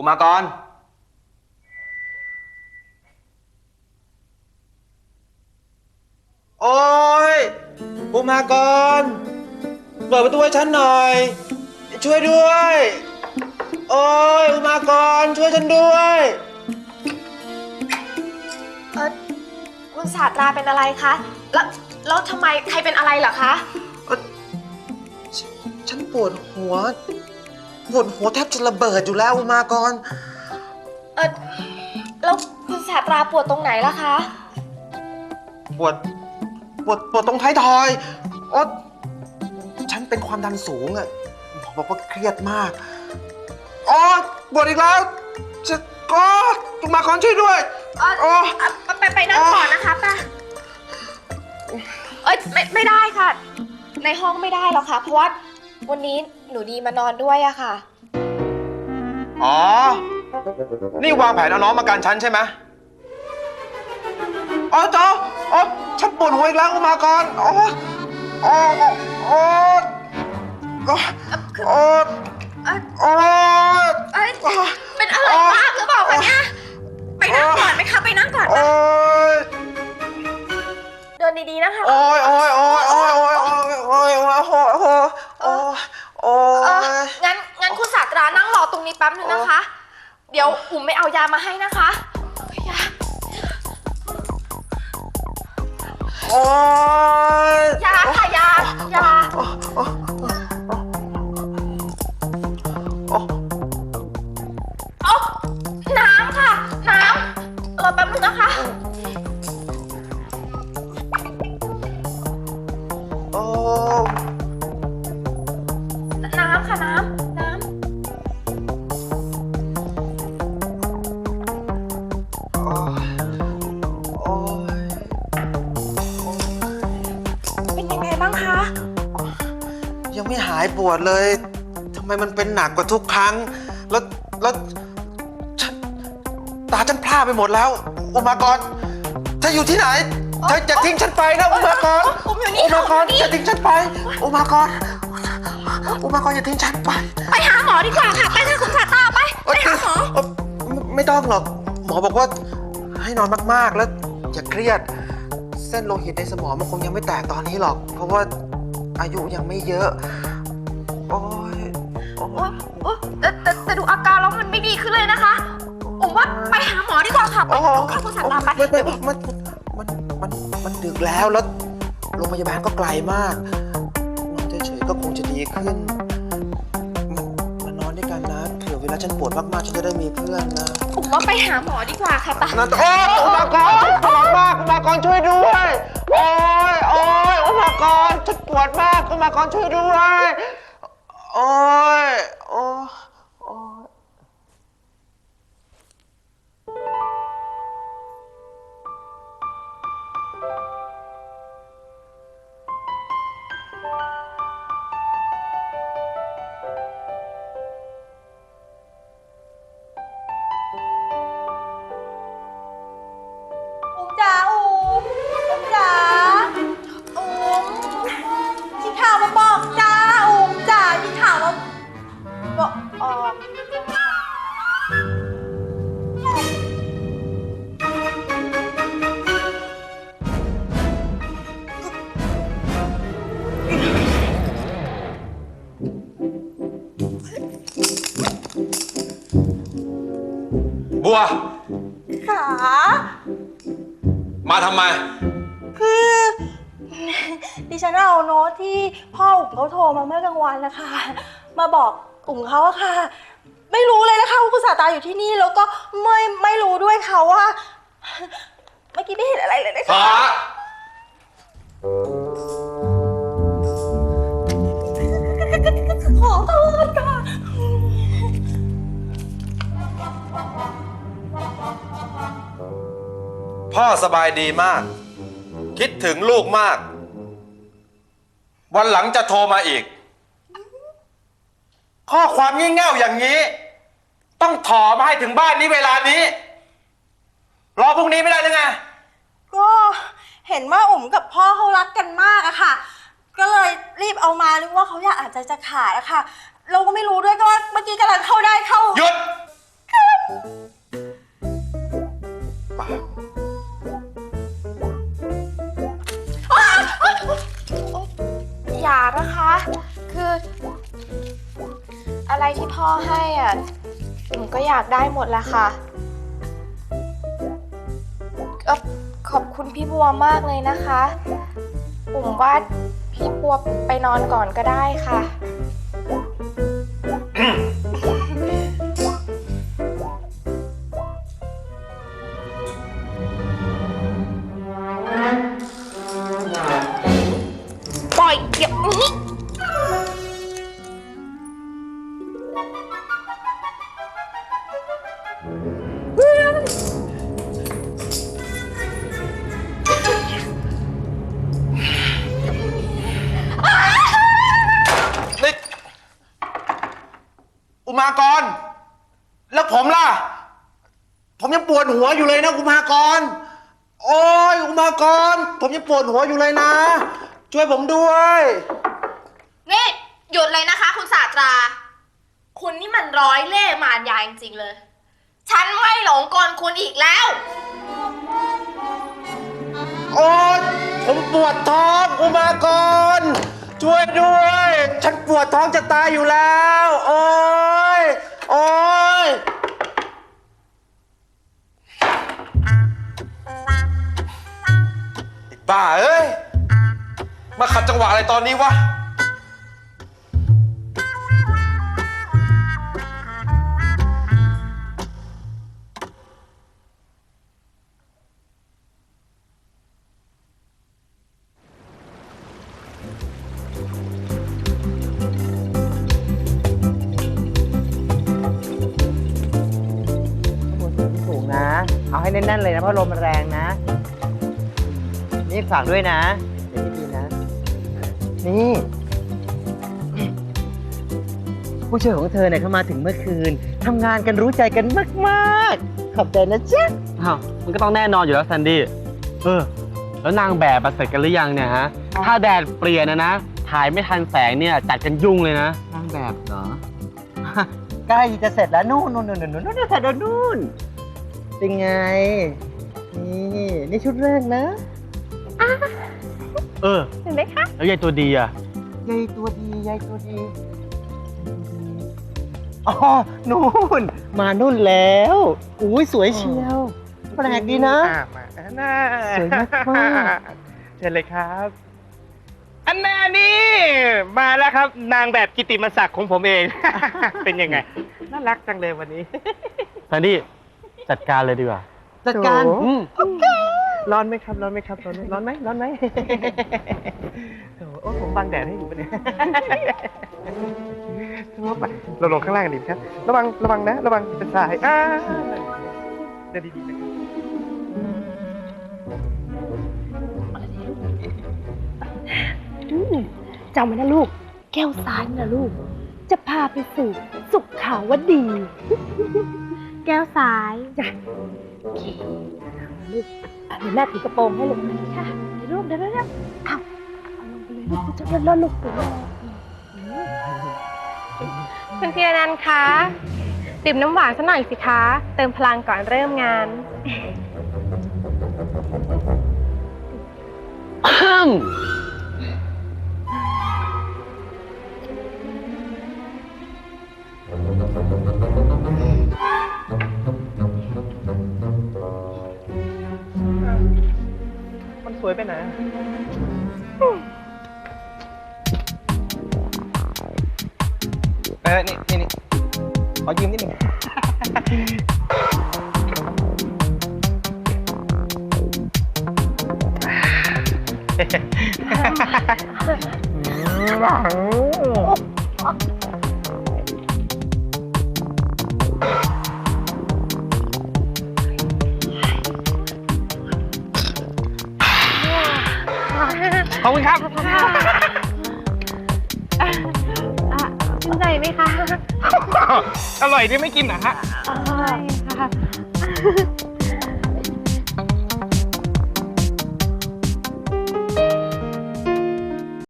อุมากรโอ้ยอุมากรเปิดประตูให้ฉันหน่อย ช่วยด้วย โอ้ยอุมากรช่วยฉันด้วย เออคุณศาสตราเป็นอะไรคะ แล้วแล้วทำไมใครเป็นอะไรเหรอคะฉฉันปวดหัว ปวดหัวแทบจะระเบิดอยู่แล้วอุมากร เออแล้วคุณศาสตราปวดตรงไหนล่ะคะ ปวด ปวด ปวดตรงท้ายทอยโอ๊ยฉันเป็นความดันสูงอะหมอบอกว่าเครียดมากอ๋อปวดอีกแล้ว จะก็อุมากรช่วยด้วยเออโอ้อะไปไปนั่งก่อนนะคะป้าเอ้ยไม่ไม่ได้ค่ะ ในห้องไม่ได้หรอกค่ะ เพราะว่า วันนี้หนูดีมานอนด้วยอะค่ะ อ๋อ นี่วางแผนเอาน้องมากันฉันใช่ไหมอ๋อจออ๋อฉันปวดหัวอีกแล้วอุมากรอ๋ออ๋ออ๋ออ๋ออ๋อเอ้ยอ๋อเอ้ยเป็นอะไรบ้างหรือเปล่าคะเนี่ยไปนั่งก่อนไหมคะ ไปนั่งก่อนโอ้นะยเดินดีๆนะคะ โอ้ยโอ้ยโอ้ยโอ้ยโอ้ยโอ้ย ป๊บนึงนะคะ เดี๋ยวอุ๋มไม่เอายามาให้นะคะยาโอ้ย ยาค่ะยายา ไม่หายปวดเลยทำไมมันเป็นหนักกว่าทุกครั้ง แล้วแล้วฉันตาฉันพร่าไปหมดแล้ว อุมากรเธออยู่ที่ไหนเธอจะทิ้งฉันไปนะอุมากรอุ๋มอยู่นี่อุมากรค่ะอย่าทิ้งฉันไป อุมากรอุมากรอย่าทิ้งฉันไปไปหาหมอดีกว่าค่ะ ไปค่ะคุณศาสตราไป ไปหาหมอ เอ่อไม่ไม่ต้องหรอก หมอบอกว่าให้นอนมากๆแล้วอย่าเครียด เส้นโลหิตในสมองมันคงยังไม่แตกตอนนี้หรอก เพราะว่า อายุยังไม่เยอะ โอ้ยโอ้โอ๊ยยโอ๊ยแต่แต่แต่ดูอาการแล้วมันไม่ดีขึ้นเลยนะคะผมว่าไปหาหมอดีกว่าค่ะไปโอ้โหค่ะคุณศาสตราไปไม่ไม่มันมันมันมันดึกแล้วแล้วโรงพยาบาลก็ไกลมากนอนเฉยๆก็คงจะดีขึ้นมันมันนอนด้วยกันนะเผื่อเวลาฉันปวดมากๆฉันจะได้มีเพื่อนนะ ผมว่าไปหาหมอดีกว่าค่ะไป นะโอ้อุมากรปวดมากอุมากรช่วยด้วย โอ้ยโอ้ยอุมากรฉันปวดมากอุมากรช่วยด้วย โอ้ยโอ้ย บัว ขามาทำไม คือ ดิฉันเอาโน้ตที่พ่ออุ๋มเขาโทรมาเมื่อกลางวันนะคะ มาบอกอุ๋มเขาอะค่ะ ไม่รู้เลยนะคะว่าคุณสาตาอยู่ที่นี่แล้วก็ไม่ไม่รู้ด้วยค่ะว่า เมื่อกี้ไม่เห็นอะไรเลยนะคะฟ้า พ่อสบายดีมาก คิดถึงลูกมาก วันหลังจะโทรมาอีก ข้อความงี่เง่าอย่างนี้ ต้องถอมาให้ถึงบ้านนี้เวลานี้ รอพรุ่งนี้ไม่ได้หรือไง ก็เห็นว่าอุ๋มกับพ่อเขารักกันมากอะค่ะ ก็เลยรีบเอามานึกว่าเขาอยากอาจจะจะขาดอะค่ะ เราก็ไม่รู้ด้วยก็ว่าเมื่อกี้กำลังเข้าได้เข้าหยุดค่ะเานะคะ คือ อะไรที่พ่อให้อะหนูก็อยากได้หมดแหละค่ะเอ่อขอบคุณพี่บัวมากเลยนะคะ ปุ่มว่าพี่บัวไปนอนก่อนก็ได้ค่ะากร แล้วผมล่ะ ผมยังปวดหัวอยู่เลยนะอุมากร โอ้ยอุมากร ผมยังปวดหัวอยู่เลยนะ ช่วยผมด้วย นี่ หยุดเลยนะคะ คุณศาสตรา คุณนี่มันร้อยเล่ห์มารยาจริงๆเลย ฉันไม่หลงกลคุณอีกแล้ว โอ้ยผมปวดท้องอุมากร ช่วยด้วย ฉันปวดท้องจะตายอยู่แล้ว โอ้ย โอ้ยไอ้บ้าเอ้ย มาขัดจังหวะอะไรตอนนี้วะ น่นเลยนะเพราะลมมันแรงนะ นี่ฝากด้วยนะเดี๋ยวพี่นะ นี่ ผู้ช่วยของเธอเนี่ยเข้ามาถึงเมื่อคืนทำงานกันรู้ใจกันมากมากขอบใจนะจ๊ะมันก็ต้องแน่นอนอยู่แล้วแซนดี้ เออ แล้วนางแบบมาเสร็จกันหรือยังเนี่ยฮะ ถ้าแดดเปลี่ยนนะนะ ถ่ายไม่ทันแสงเนี่ยจัดกันยุ่งเลยนะ นางแบบเหรอ ใกล้จะเสร็จแล้วนู่นนู่นนู่นนู่นนู่นเสร็จแล้วนู่น เป็นไง นี่ นี่ชุดแรกนะเออ เห็นไหมคะ แล้วยายตัวดีอะยายตัวดียายตัวดีอ๋อนู่น มานู่นแล้ว อุ้ยสวยเชียว แปลกดีนะ อ่มาน่าสวยมากเชิญเลยครับ อันแน่นี่ มาแล้วครับ นางแบบกิติมศักดิ์ของผมเอง เป็นยังไง น่ารักจังเลยวันนี้แซนดี้ จัดการเลยดีกว่า จัดการโอ้อืมร้อนไหมครับ ร้อนไหมครับ ร้อนไหมร้อนไหมร้อนไหมโอ้โหผมบังแดดให้อยู่ปะเนี่ยไปเราลงข้างล่างกันดีไหมครับ ระวัง ระวังนะ ระวังเป็นสายอ่าเดินดีๆนะครับจำไว้นะลูก แก้วซ้ายนะลูก จะพาไปสู่สุขขาวดี แก้วซ้ายจ้ะโอเคลูกอะเดี๋ยวแม่ถือกระโปรงให้ลูกค่ะเดี๋ยวลูกเดี๋ยวเดี๋ยวเดี๋ยวเอาเอาลงไปเลยลูกจะเล่นๆลูกตัวคุณพี่อนันต์คะดื่มน้ำหวานสักหน่อยสิคะ เติมพลังก่อนเริ่มงาน มันสวยไปไหนเออนี่นี่นี่ขอยืมนิดหนึ่ง ขอบคุณครับ อะชื่นใจไหมคะอร่อยที่ไม่กินนะฮะ ใช่ค่ะ